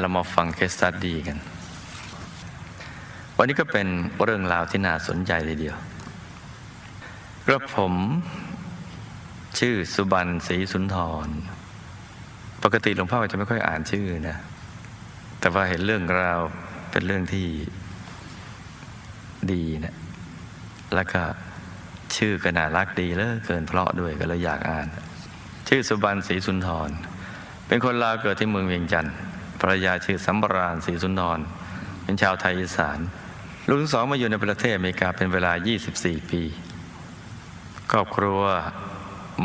เรามาฟังเคสตัดดีกัน วันนี้ก็เป็นเรื่องราวที่น่าสนใจทีเดียวกระผม ชื่อสุบันศรีสุนทร ปกติหลวงพ่อจะไม่ค่อยอ่านชื่อนะ แต่ว่าเห็นเรื่องราวเป็นเรื่องที่ดีนะ แล้วก็ชื่อก็น่ารักดีเลยเกินเพราะด้วยก็เลยอยากอ่าน ชื่อสุบันศรีสุนทร เป็นคนลาวเกิดที่เมืองเวียงจันทร์ ภรรยาชื่อสัมบรานศรีสุนทรเป็นชาวไทยอีสาน ลูกทั้งสองมาอยู่ในประเทศอเมริกาเป็นเวลา 24 ปีครอบครัว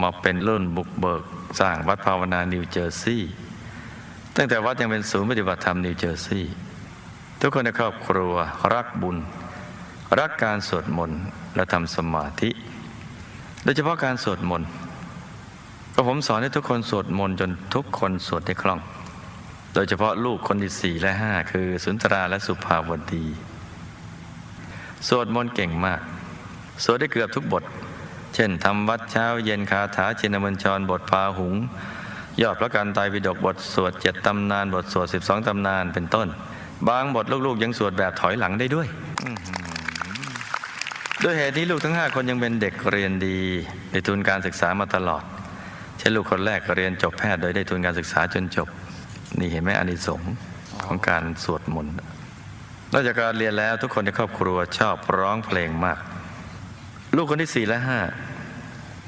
มาเป็นรุ่นบุกเบิกสร้างวัดภาวนานิวเจอร์ซีย์ตั้งแต่วัดยังเป็นศูนย์ปฏิบัติธรรมนิวเจอร์ซีย์ทุกคนในครอบครัวรักบุญ รักการสวดมนต์และทำสมาธิ โดยเฉพาะการสวดมนต์ก็ผมสอนให้ทุกคนสวดมนต์จนทุกคนสวดได้คล่อง โดยเฉพาะลูกคนที่สี่และห้าคือสุนทราและสุภาวดี สวดมนต์เก่งมาก สวดได้เกือบทุกบท เช่นทำวัดเช้าเย็นคาถาชินบัญชรบทพาหุง ยอดพระการไตรปิฎกบทสวดเจ็ดตำนาน บทสวดสิบสองตำนานเป็นต้น บางบทลูกๆ ยังสวดแบบถอยหลังได้ด้วยด้วยเหตุนี้ลูกทั้งห้าคนยังเป็นเด็กเรียนดีได้ทุนการศึกษามาตลอด เช่นลูกคนแรกก็เรียนจบแพทย์โดยได้ทุนการศึกษาจนจบ นี่เห็นไหมอานิสงส์ของการสวดมนต์นอกจากการเรียนแล้วทุกคนในครอบครัวชอบร้องเพลงมาก ลูกคนที่สี่และห้า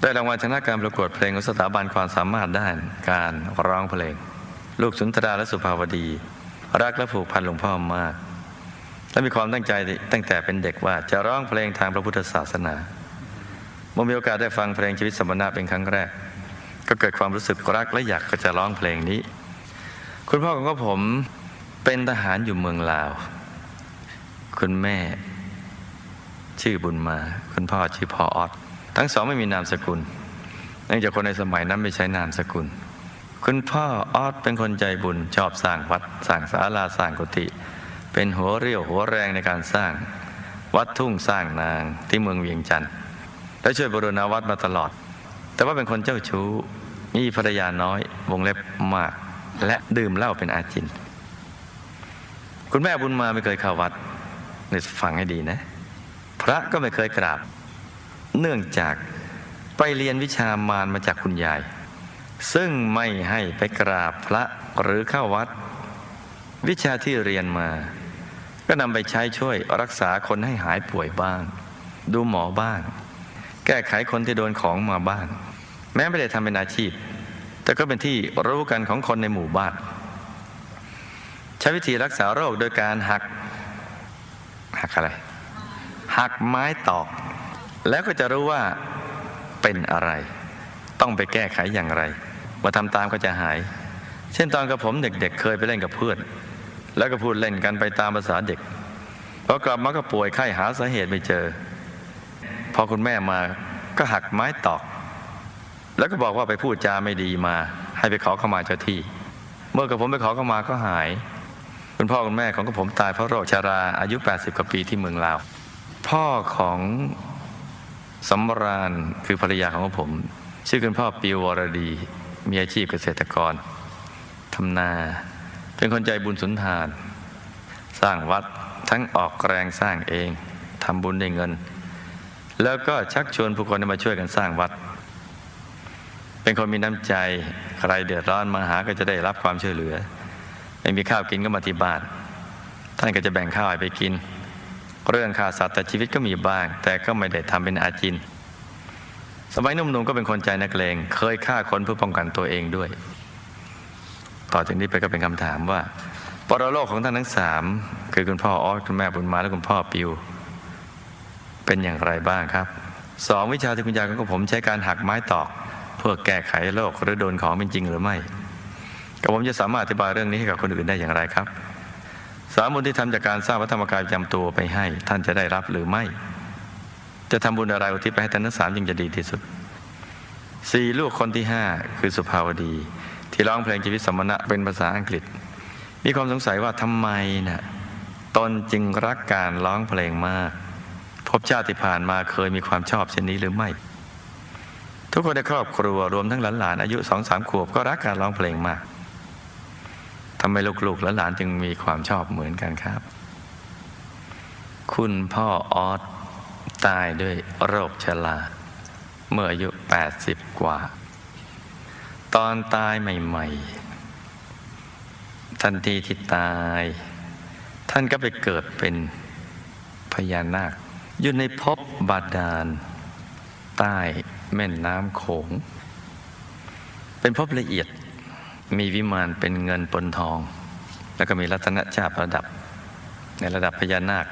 ได้รางวัลชนะการประกวดเพลงของสถาบันความสามารถด้านการร้องเพลง ลูกสุนทราและสุภาวดี รักและผูกพันหลวงพ่อมาก และมีความตั้งใจตั้งแต่เป็นเด็กว่าจะร้องเพลงทางพระพุทธศาสนาเมื่อมีโอกาสได้ฟังเพลงชีวิตสมณะเป็นครั้งแรก ก็เกิดความรู้สึกรักและอยากก็จะร้องเพลงนี้ คุณพ่อของผมเป็นทหารอยู่เมืองลาว คุณแม่ ชื่อบุญมา คุณพ่อชื่อพ่อออดทั้งสองไม่มีนามสกุล เนื่องจากคนในสมัยนั้นไม่ใช้นามสกุล คุณพ่อออดเป็นคนใจบุญชอบสร้างวัดสร้างศาลาสร้างกุฏิเป็นหัวเรี่ยวหัวแรงในการสร้าง วัดทุ่งสร้างนางที่เมืองเวียงจันทร์และช่วยบรณาวัดมาตลอด แต่ว่าเป็นคนเจ้าชู้มีภรรยาน้อย วงเล็บมาก และดื่มเหล้าเป็นอาจิน คุณแม่บุญมาไม่เคยเข้าวัดนี่ฟังให้ดีนะ พระก็ไม่เคยกราบ เนื่องจากไปเรียนวิชามารมาจากคุณยาย ซึ่งไม่ให้ไปกราบพระหรือเข้าวัด วิชาที่เรียนมา ก็นำไปใช้ช่วยรักษาคนให้หายป่วยบ้าง ดูหมอบ้าง แก้ไขคนที่โดนของมาบ้าง แม้ไม่ได้ทำเป็นอาชีพ แต่ก็เป็นที่รู้กันของคนในหมู่บ้าน ใช้วิธีรักษาโรคโดยการหัก หักอะไร หักไม้ตอก แล้วก็จะรู้ว่าเป็นอะไร ต้องไปแก้ไขอย่างไร มาทำตามก็จะหาย เช่นตอนกับผมเด็กๆเเคยไปเล่นกับเพื่อน แล้วก็พูดเล่นกันไปตามภาษาเด็กพอกลับมาก็ป่วยไข้หาสาเหตุไม่เจอ พอคุณแม่มาก็หักไม้ตอก แล้วก็บอกว่าไปพูดจาไม่ดีมา ให้ไปขอเข้ามาเจ้าที่ เมื่อกับผมไปขอเข้ามาก็หาย คุณพ่อคุณแม่ของกับผมตายเพราะโรคชาราอายุ 80 กว่าปีที่เมืองลาว พ่อของสำราญคือภรรยาของผม ชื่อคุณพ่อปิววรดี มีอาชีพเกษตรกรทำนา เป็นคนใจบุญสุนทาน สร้างวัดทั้งออกแรงสร้างเองทำบุญได้เงิน แล้วก็ชักชวนผู้คนมาช่วยกันสร้างวัด เป็นคนมีน้ำใจ ใครเดือดร้อนมาหาก็จะได้รับความช่วยเหลือ ไม่มีข้าวกินก็มาที่บ้าน ท่านก็จะแบ่งข้าวไปกิน เรื่องค่าสัตว์แต่ชีวิตก็มีบ้าง แต่ก็ไม่ได้ทำเป็นอาจิน สมัยนุ่มๆก็เป็นคนใจนักเลง เคยฆ่าคนเพื่อป้องกันตัวเองด้วย ต่อจากนี้ไปก็เป็นคำถามว่าปรโลกของท่านทั้งสามคือคุณพ่อออสคุณแม่บุญมาและคุณพ่อปิว เป็นอย่างไรบ้างครับสองวิชาที่คุณยายของผมใช้การหักไม้ตอก เพื่อแก้ไขโรคหรือโดนของเป็นจริงหรือไม่กับผมจะสามารถอธิบายเรื่องนี้ให้กับคนอื่นได้อย่างไรครับ สามบุญที่ทำจากการสร้างวัฒนธรรมกายประจำตัวไปให้ ท่านจะได้รับหรือไม่ จะทำบุญอะไรอุทิศไปให้ท่านทั้งสามจึงจะดีที่สุดสี่ลูกคนที่ห้าคือสุภาวดี ที่ร้องเพลงชีวิตสมณะเป็นภาษาอังกฤษ มีความสงสัยว่าทำไมนะ่ะตนจึงรักการร้องเพลงมาก พบชาติผ่านมาเคยมีความชอบเช่นนี้หรือไม่ ทุกคนในครอบครัวรวมทั้งหลานๆอายุสองสามขวบก็รักการร้องเพลงมากทำไมลูกๆและหลานจึงมีความชอบเหมือนกันครับ คุณพ่อออสตายด้วยโรคชราเมื่ออายุ 80 กว่า ตอนตายใหม่ๆ ทันทีที่ตาย ท่านก็ไปเกิดเป็นพญานาค อยู่ในภพบาดาล ใต้แม่น้ำโขง เป็นภพละเอียดมีวิมานเป็นเงินปนทอง แล้วก็มีรัตนชาติระดับ ในระดับพญานาค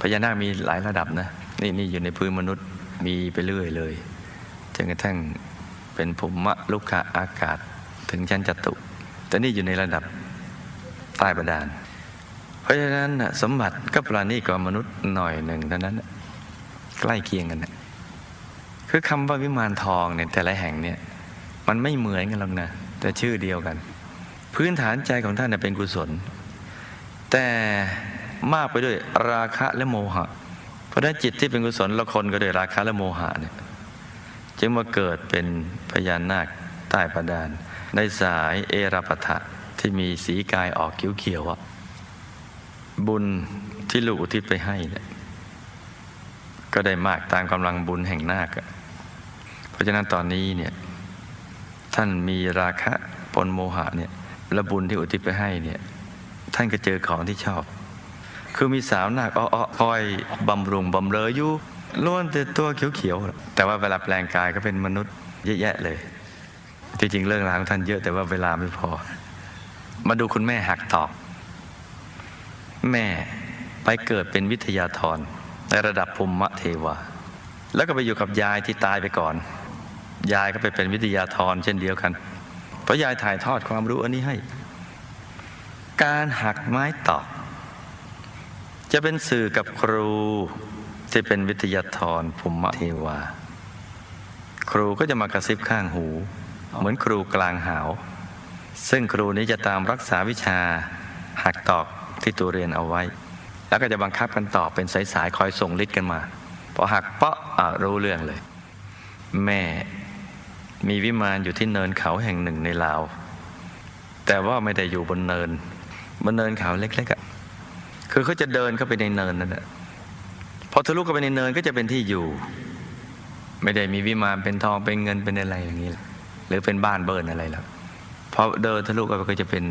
พญานาคมีหลายระดับนะ นี่นี่อยู่ในพื้นมนุษย์มีไปเรื่อยเลยจนกระทั่งเป็นภูมิลุกขะอากาศถึงชั้นจตุแต่นี่อยู่ในระดับใต้บาดาลเพราะฉะนั้นสมบัติก็ปราณีกว่ามนุษย์หน่อยหนึ่งเท่านั้น ใกล้เคียงกันนะ คือคำว่าวิมานทองเนี่ยแต่ละแห่งเนี่ยมันไม่เหมือนกันหรอกนะแต่ชื่อเดียวกัน พื้นฐานใจของท่านน่ะเป็นกุศล แต่มากไปด้วยราคะและโมหะ เพราะฉะนั้นจิตที่เป็นกุศลละคนก็ด้วยราคะและโมหะเนี่ยจึงมาเกิดเป็นพญานาคใต้ประดาน ในสายเอราปทะที่มีสีกายออกเขียวๆอะบุญที่ลูกอุทิศไปให้เนี่ยก็ได้มากตามกำลังบุญแห่งนาค ราะฉะนั้นตอนนี้เนี่ยท่านมีราคะปนโมหะเนี่ยและบุญที่อุทิศไปให้เนี่ยท่านก็เจอของที่ชอบ คือมีสาวนาคอ้อคอยบำรุงบำเรออยู่ล้วนแต่ตัวเขียวๆแต่ว่าเวลาแปลงกายก็เป็นมนุษย์เยอะแยะเลยจริงๆเรื่องราวของท่านเยอะแต่ว่าเวลาไม่พอ มาดูคุณแม่หักตอก แม่ไปเกิดเป็นวิทยาธรในระดับภูมิเทวา แล้วก็ไปอยู่กับยายที่ตายไปก่อน ยายก็ไปเป็นวิทยาธรเช่นเดียวกัน เพราะยายถ่ายทอดความรู้อันนี้ให้ การหักไม้ตอกจะเป็นสื่อกับครูที่เป็นวิทยาธรภูมิเทวา ครูก็จะมากระซิบข้างหู เหมือนครูกลางหาว ซึ่งครูนี้จะตามรักษาวิชาหักตอกที่ตัวเรียนเอาไว้ แล้วก็จะบังคับกันต่อเป็นสายๆคอยส่งฤทธิ์กันมาพอหักเปาะะรู้เรื่องเลย แม่ มีวิมานอยู่ที่เนินเขาแห่งหนึ่งในลาว แต่ว่าไม่ได้อยู่บนเนิน บนเนินเขาเล็กๆอะคือเขาจะเดินเข้าไปในเนินนั่นแหละพอทะลุเข้าไปในเนินก็จะเป็นที่อยู่ ไม่ได้มีวิมานเป็นทองเป็นเงินเป็นอะไรอย่างนี้หรือเป็นบ้านเบิร์นอะไรหรอกพอเดินทะลุเข้าไปก็จะเป็น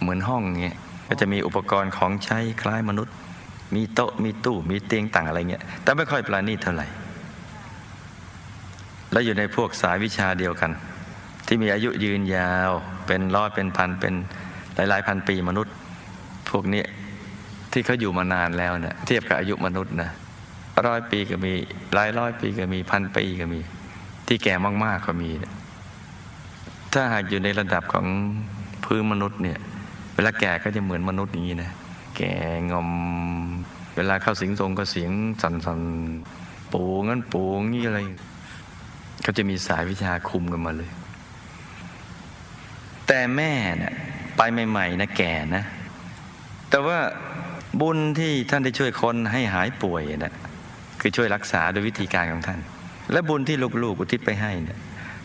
เหมือนห้องเงี้ยก็จะมีอุปกรณ์ของใช้คล้ายมนุษย์ มีโต๊ะมีตู้มีเตียงต่างอะไรเงี้ยแต่ไม่ค่อยปราณีตเท่าไหร่ แล้วอยู่ในพวกสายวิชาเดียวกัน ที่มีอายุยืนยาวเป็นร้อยเป็นพันเป็นหลาย ๆ พันปีมนุษย์ พวกนี้ที่เขาอยู่มานานแล้วเนี่ยเทียบกับอายุมนุษย์นะร้อยปีก็มีหลายร้อยปีก็มีพันปีก็มี ที่แก่มาก ๆ ก็มีถ้าหากอยู่ในระดับของพื้นมนุษย์เนี่ย เวลาแก่ก็จะเหมือนมนุษย์อย่างนี้นะแก่งอม เวลาเข้าสิงทรงก็เสียงสั่นๆปูงั้นปูงี้อะไร เขาจะมีสายวิชาคุมกันมาเลย แต่แม่เนี่ยไปใหม่ๆนะแก่นะ แต่ว่าบุญที่ท่านได้ช่วยคนให้หายป่วยนะคือช่วยรักษาโดยวิธีการของท่าน และบุญที่ลูกๆอุทิศไปให้เนี่ย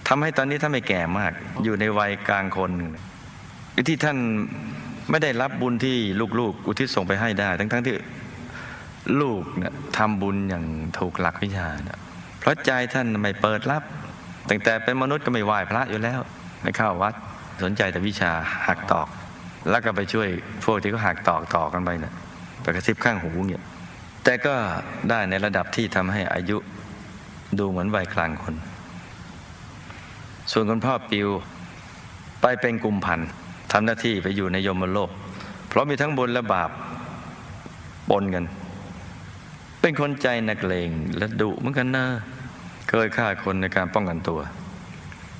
ทำให้ตอนนี้ท่านไม่แก่มาก อยู่ในวัยกลางคนที่ท่านไม่ได้รับบุญที่ลูกๆ อุทิศส่งไปให้ได้ ทั้งๆที่ลูกเนี่ยทำบุญอย่างถูกหลักวิชานะ เพราะใจท่านไม่เปิดรับตั้งแต่เป็นมนุษย์ก็ไม่ไหว้พระอยู่แล้ว ไม่เข้าวัดสนใจแต่วิชาหักตอก แล้วก็ไปช่วยพวกที่เขาหักตอกต่อกันไปเนะี่ยไปกระซิบข้างหูเนี่ยแต่ก็ได้ในระดับที่ทำให้อายุดูเหมือนวัยกลางคน ส่วนคุณพ่อปิวไปเป็นกุมพันธ์ทำหน้าที่ไปอยู่ในยมโลก เพราะมีทั้งบุญและบาปปนกัน เป็นคนใจนักเลงและดุเหมือนกันนะ เคยฆ่าคนในการป้องกันตัว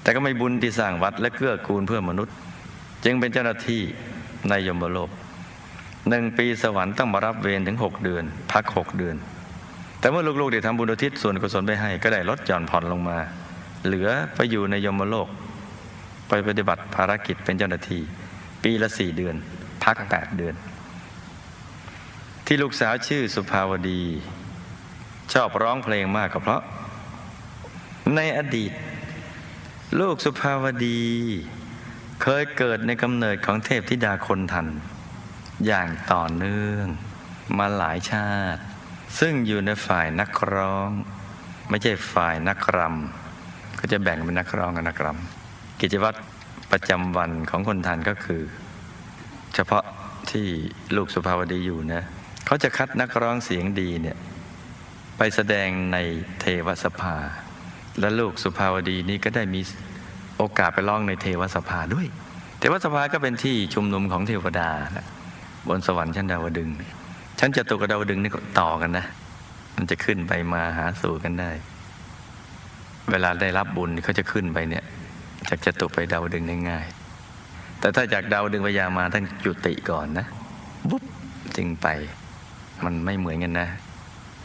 แต่ก็ไม่บุญที่สร้างวัดและเกื้อกูลเพื่อมนุษย์ จึงเป็นเจ้าหน้าที่ในยมโลกหนึ่งปีสวรรค์ต้องมารับเวรถึงหกเดือน พักหกเดือน แต่เมื่อลูกๆได้ทำบุญอุทิศส่วนกุศลไปให้ก็ได้ลดหย่อนผ่อนลงมา เหลือไปอยู่ในยมโลก ไปปฏิบัติภารกิจเป็นเจ้าหน้าที่ ปีละสี่เดือน พักแปดเดือน ที่ลูกสาวชื่อสุภาวดี ชอบร้องเพลงมากก็เพราะ ในอดีต ลูกสุภาวดี เคยเกิดในกำเนิดของเทพธิดาคนทัน อย่างต่อเนื่องมาหลายชาติ ซึ่งอยู่ในฝ่ายนักร้อง ไม่ใช่ฝ่ายนักรำก็จะแบ่งเป็นนักร้องกับนักรำกิจวัตรประจำวันของคนทันก็คือ เฉพาะที่ลูกสุภาวดีอยู่นะเขาจะคัดนักร้องเสียงดีเนี่ยไปแสดงในเทวสภา และลูกสุภาวดีนี้ก็ได้มีโอกาสไปร้องในเทวสภาด้วย เทวสภาก็เป็นที่ชุมนุมของเทวดา บนสวรรค์ชั้นดาวดึงชั้นจตุกดาวดึงนี่ต่อกันนะ มันจะขึ้นไปมาหาสู่กันได้ เวลาได้รับบุญเขาจะขึ้นไปเนี่ย จากจตุไปดาวดึงง่ายๆแต่ถ้าจากดาวดึงไปยามาต้องจุติก่อนนะบุ๊บจึงไป มันไม่เหมือนกันนะ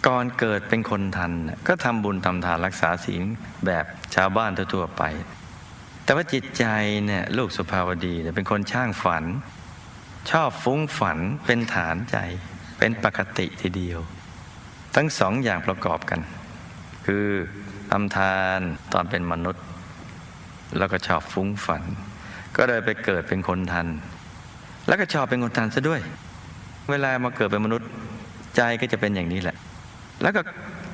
ก่อนเกิดเป็นคนทัน ก็ทำบุญทำทานรักษาศีลแบบชาวบ้านทั่วๆไป แต่ว่าจิตใจเนี่ยลูกสุภาวดีเนี่ยเป็นคนช่างฝัน ชอบฟุ้งฝันเป็นฐานใจ เป็นปกติทีเดียว ทั้งสองอย่างประกอบกัน คือทำทานตอนเป็นมนุษย์ แล้วก็ชอบฟุ้งฝัน ก็เลยไปเกิดเป็นคนทัน แล้วก็ชอบเป็นคนทันซะด้วย เวลามาเกิดเป็นมนุษย์ใจก็จะเป็นอย่างนี้แหละ แล้วก็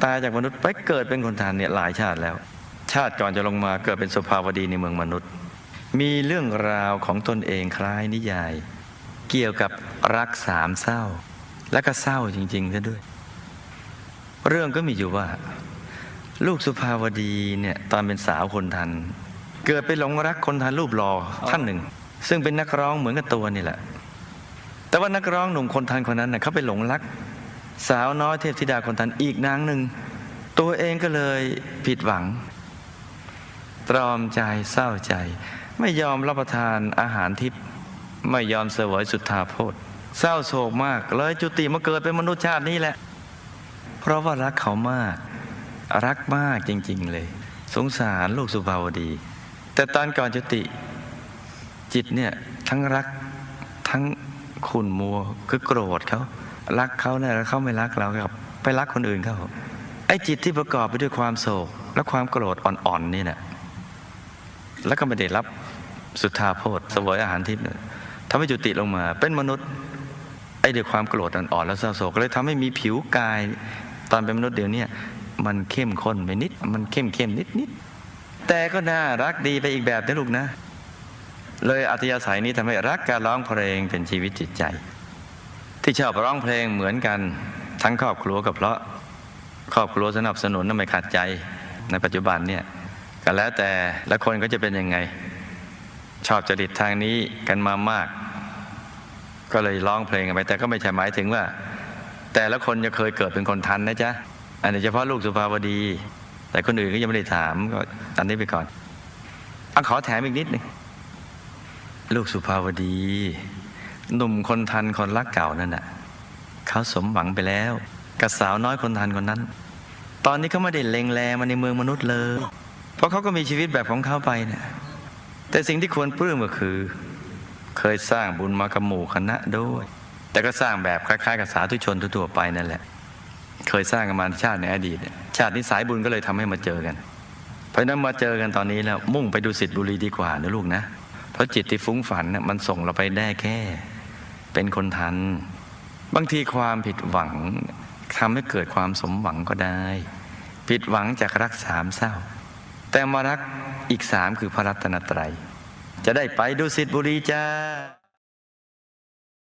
ตายจากมนุษย์ไปเกิดเป็นคนทันเนี่ยหลายชาติแล้ว ชาติก่อนจะลงมาเกิดเป็นสุภาวดีในเมืองมนุษย์ มีเรื่องราวของตนเองคล้ายนิยาย เกี่ยวกับรักสามเศร้า และก็เศร้าจริงๆซะด้วย เรื่องก็มีอยู่ว่า ลูกสุภาวดีเนี่ยตอนเป็นสาวคนทัน เกิดไปหลงรักคนทันรูปหล่อท่านหนึ่ง ซึ่งเป็นนักร้องเหมือนกับตัวนี่แหละแต่ว่านักร้องหนุ่มคนทันคนนั้นเน่ะเขาไปหลงรัก สาวน้อยเทพธิดาคนทันอีกนางหนึ่ง ตัวเองก็เลยผิดหวัง ตรอมใจเศร้าใจ ไม่ยอมรับประทานอาหารทิพย์ไม่ยอมเสวยสุทธาโพธเศร้าโศกมาก เลยจุติมาเกิดเป็นมนุษย์ชาตินี้แหละ เพราะว่ารักเขามาก รักมากจริง ๆ เลย สงสารลูกสุภาวดี แต่ตอนก่อนจุติ จิตเนี่ยทั้งรักทั้งขุนมัวคือโกรธเขา รักเขาเนี่ยแล้วเขาไม่รักเราครับ ไปรักคนอื่นเขาไอ้จิตที่ประกอบไปด้วยความโศก และความโกรธอ่อนๆนี่แหละแล้วก็ไม่ได้รับสุทธาโพธเสวยอาหารทิพย์เนี่ทำให้จุติลงมา เป็นมนุษย์ไอ้ด้วยความโกรธอ่อนๆแล้วเศร้าโศกเลยทำให้มีผิวกาย ตอนเป็นมนุษย์เดี๋ยวนี้มันเข้มข้นไปนิด มันเข้มเข้มนิดนิดๆแต่ก็น่ารักดีไปอีกแบบนะลูกนะ เลยอัธยาศัยนี้ทำให้รักการร้องเพลงเป็นชีวิตจิตใจ ที่ชอบร้องเพลงเหมือนกัน ทั้งครอบครัวกับเพราะครอบครัวสนับสนุนไม่ขาดใจในปัจจุบันเนี่ยก็แล้วแต่ละคนก็จะเป็นยังไง ชอบจริตทางนี้กันมามาก ก็เลยร้องเพลงกันไป แต่ก็ไม่ใช่หมายถึงว่า แต่ละคนจะเคยเกิดเป็นคนทันนะจ๊ะอันนี้เฉพาะลูกสุภาวดี แต่คนอื่นก็ยังไม่ได้ถามก็อันนี้ไปก่อนอขอแถมอีกนิดหนึ่งลูกสุภาวดี หนุ่มคนทันคนรักเก่านั่นน่ะเขาสมหวังไปแล้วกับสาวน้อยคนทันคนนั้น ตอนนี้เขาไม่ได้เลงแลมาในเมืองมนุษย์เลย เพราะเขาก็มีชีวิตแบบของเขาไปเนี่ยแต่สิ่งที่ควรปลื้มก็คือ เคยสร้างบุญมากับหมู่คณะด้วย แต่ก็สร้างแบบคล้ายๆกับสาธุชนทั่วๆไปนั่นแหละ เคยสร้างกันมาชาติในอดีต ชาตินี้สายบุญก็เลยทำให้มาเจอกัน เพราะนั้นมาเจอกันตอนนี้แล้วมุ่งไปดูสิทธิบุรีดีกว่านะลูกนะ เพราะจิตที่ฟุ้งฝันน่ะมันส่งเราไปได้แค่ เป็นคนทัน บางทีความผิดหวังทำให้เกิดความสมหวังก็ได้ ผิดหวังจากรักสามเศร้า แต่มารักอีกสามคือพระรัตนตรัย จะได้ไปดูสิทธิบุรีจ้า